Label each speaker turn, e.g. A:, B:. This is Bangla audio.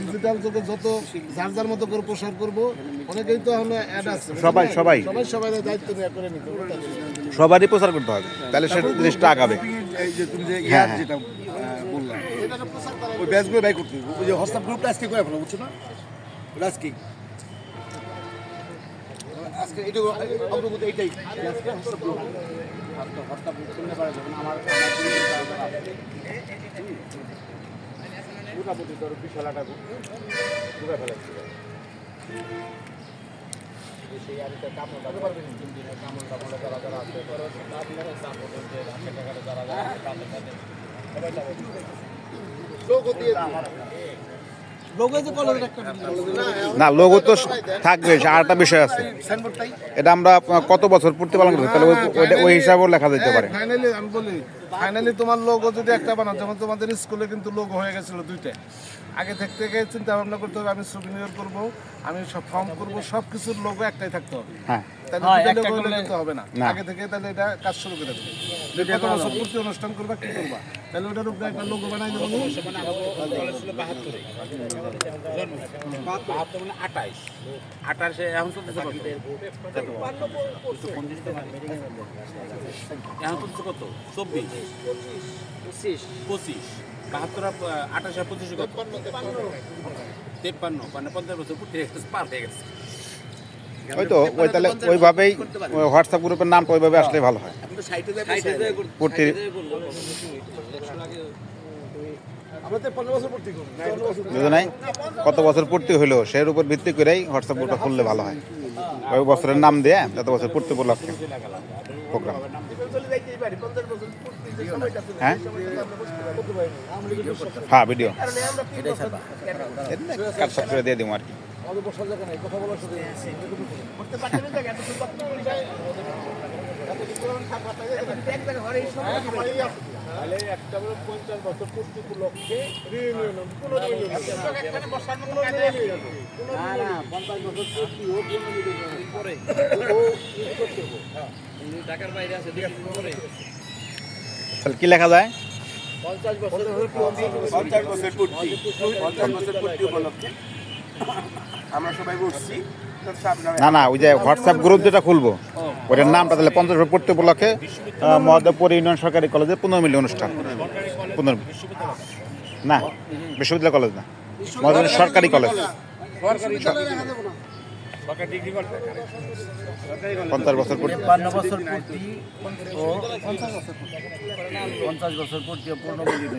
A: ডিজিটাল যুগে যত যার যার মতো করে প্রসার করব অনেকেই তো আছে
B: সবাই, সবাই।
A: সবাই সবাই দায়িত্ব নিয়ে করে
B: সবারই প্রচার করতে হবে। তাহলে সে জিনিসটা আগাবে।
C: এই যে বললাম ওই ব্যাচগুলো বাই করতে। ওই যে হোয়াটসঅ্যাপ গ্রুপটা আজকে করে বুঝছ না? আজকে। আজকে এইটা অগ্রগতি এইটাই। আজকে শুনতে পারে যখন আমার মোটামুটি ধরো বিশাল একটা ঢুকে ফেলাচ্ছি সেই আরিতে কামড় কামড় টামড় যারা যারা আছে যারা যারা লোক দিয়ে
B: না লোগো তো থাকবে সে আরেকটা বিষয় আছে। এটা আমরা কত বছর পূর্তি পালন করছি? তাহলে ওই- ওই হিসাবেও লেখা যেতে পারে।
A: ফাইনালি তোমার লোগো যদি একটা বানাও যেমন তোমাদের স্কুলে কিন্তু লোগো হয়ে গেছিল দুইটা। আগে থেকে থেকে চিন্তা ভাবনা করতে হবে আমি সুবিনিয়র করব আমি সব ফর্ম করব সব কিছুর লোগো একটাই থাকতে হবে।
B: হ্যাঁ।
A: তাহলে দুইটা লোগো কিন্তু হবে না। আগে থেকে তাহলে এটা কাজ শুরু করে দেবে। যে কত বছর পূর্তি অনুষ্ঠান করবা কি করবা? তাহলে ওটার উপরে একটা লোগো বানাই দেবো।
C: মানে আঠাইশ। আঠাশে এখন চলতেছে এখন চলতেছে কত? চব্বিশ। পঁচিশ। পঁচিশ। বাহাত্তর আঠাশ আর পঁচিশে কত? তেপ্পান্ন। মানে পঞ্চাশ বছর পূর্তি গেছে পার হয়ে গেছে।
B: ওই তো ওই তাহলে ওইভাবেই হোয়াটসঅ্যাপ গ্রুপের নামটা ওইভাবে আসলে ভালো হয়।
A: বছর পূর্তি করব পনেরো
B: কত বছর পূর্তি হইল সের উপর ভিত্তি করেই হোয়াটসঅ্যাপ গ্রুপটা খুললে ভালো হয়। ওই বছরের নাম দিয়ে এত বছর পূর্তি উপলক্ষে প্রোগ্রাম। হ্যাঁ? হ্যাঁ ভিডিও কাটসাপ করে দিয়ে দিব আর কি।
A: কথা বলার পঞ্চাশ বছর।
B: তাহলে কি লেখা যায়?
C: পঞ্চাশ বছর পঞ্চাশ বছর পঞ্চাশ বছর পূর্তি। উপলক্ষে। আমরা সবাই বসছি।
B: না না ওই যে হোয়াটসঅ্যাপ গ্রুপ যেটা খুলবো। ওটার নামটা তাহলে পঞ্চাশ বছর পূর্তি উপলক্ষে মহাদেবপুর ইউনিয়ন সরকারি কলেজে পনেরো মিলি অনুষ্ঠান। পনেরো না, বিশ্ববিদ্যালয় কলেজ না, মহাদেবপুর সরকারি কলেজ। পঞ্চাশ বছর পূর্তি
C: পঞ্চাশ বছর পূর্তি ও পূর্ণ মিলিয়ে